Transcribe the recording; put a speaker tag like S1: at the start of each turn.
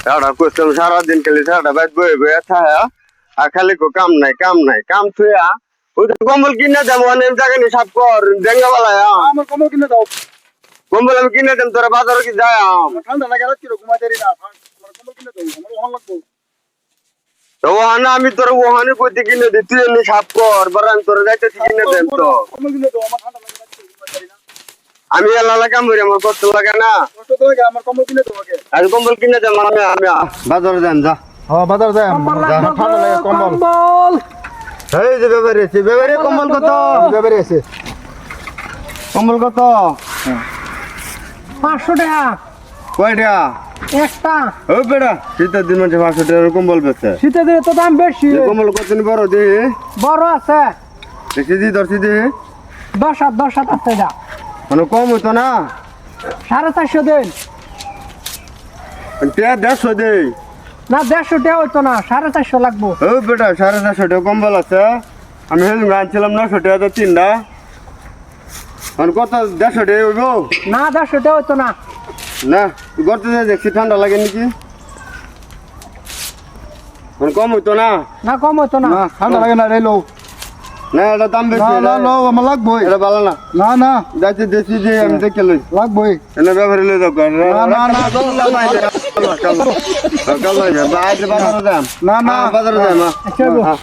S1: করতাম সারাদিন খালি সারাটা বাইর বয়ে বয়ে থাকা আর খালি কো কাম নাই কাম নাই কাম থুয়া ওই তো কম্বল কিনে দেবো অনেক জায়গা নি সাপ কর ডেঙ্গা বালা
S2: আমার কমল কিনে দাও।
S1: কম্বল আমি কিনে দেব তোরা বাজারে কি যায়
S2: ঠান্ডা লাগে রাত কিরো ঘুমাই দেরি না আমার কিনে দাও আমার ওখান লাগবো।
S1: তো ওহানে আমি তোর ওহানে কইতে কিনে দিই তুই এমনি সাপ কর বার তোর যাইতেছি কিনে দেব তো।
S2: কমল কিনে দাও আমার ঠান্ডা লাগে রাত কিরো ঘুমাই দেরি না
S1: আমি এলা কাম করি আমার কষ্ট লাগে না।
S2: কষ্ট তো লাগে আমার কমল কিনে দাও
S1: আর কম্বল কিনে দেব আমি আমি বাজারে যান যা।
S2: হ্যাঁ বাজার যাই ঠান্ডা লাগে কম্বল।
S3: কম্বল।
S1: এই যে ব্যাপারে আছে ব্যাপারে কম্বল কত?
S2: ব্যাপারে আছে।
S1: কম্বল কত?
S3: পাঁচশো টাকা।
S1: কয়টা
S3: একটা।
S1: ও বেড়া শীতের দিন পাঁচশো টাকার কম্বল বেচে।
S3: শীতের দিনে তো দাম বেশি।
S1: কম্বল কত বড় দি?
S3: বড় আছে।
S1: দি
S3: দশ হাত দশ হাত আছে এটা
S1: মানে কম হইতো না।
S3: সাড়ে চারশো দিন।
S1: দেড়শো দে
S3: না দেড়শো টাকা হইতো না সাড়ে চারশো লাগবো।
S1: ও বেটা সাড়ে চারশো টাকা কম্বল আছে। আমি হেলমেট আনছিলাম নশো টাকা তো তিনটা। মানে কত দেড়শো টাকা হইব?
S3: না দেড়শো টাকা হইতো না।
S1: না গর্তে যে দেখছি ঠান্ডা লাগে নাকি? মানে কম হইতো না।
S3: না কম হইতো না।
S2: না ঠান্ডা লাগে না রে লো
S1: না এটা দাম
S2: না
S1: বেশি
S2: না
S1: এটা-
S2: লো আমার লাগবই।
S1: এটা ভালো না।
S2: না না।
S1: যাইতে দেখছি যে আমি দেখে লই।
S2: লাগবো
S1: এনে ব্যবহার লই দাও
S2: না, না, না,
S1: কাল বাজারে যাম
S2: না, না।
S1: বাজারে। হ্যাঁ।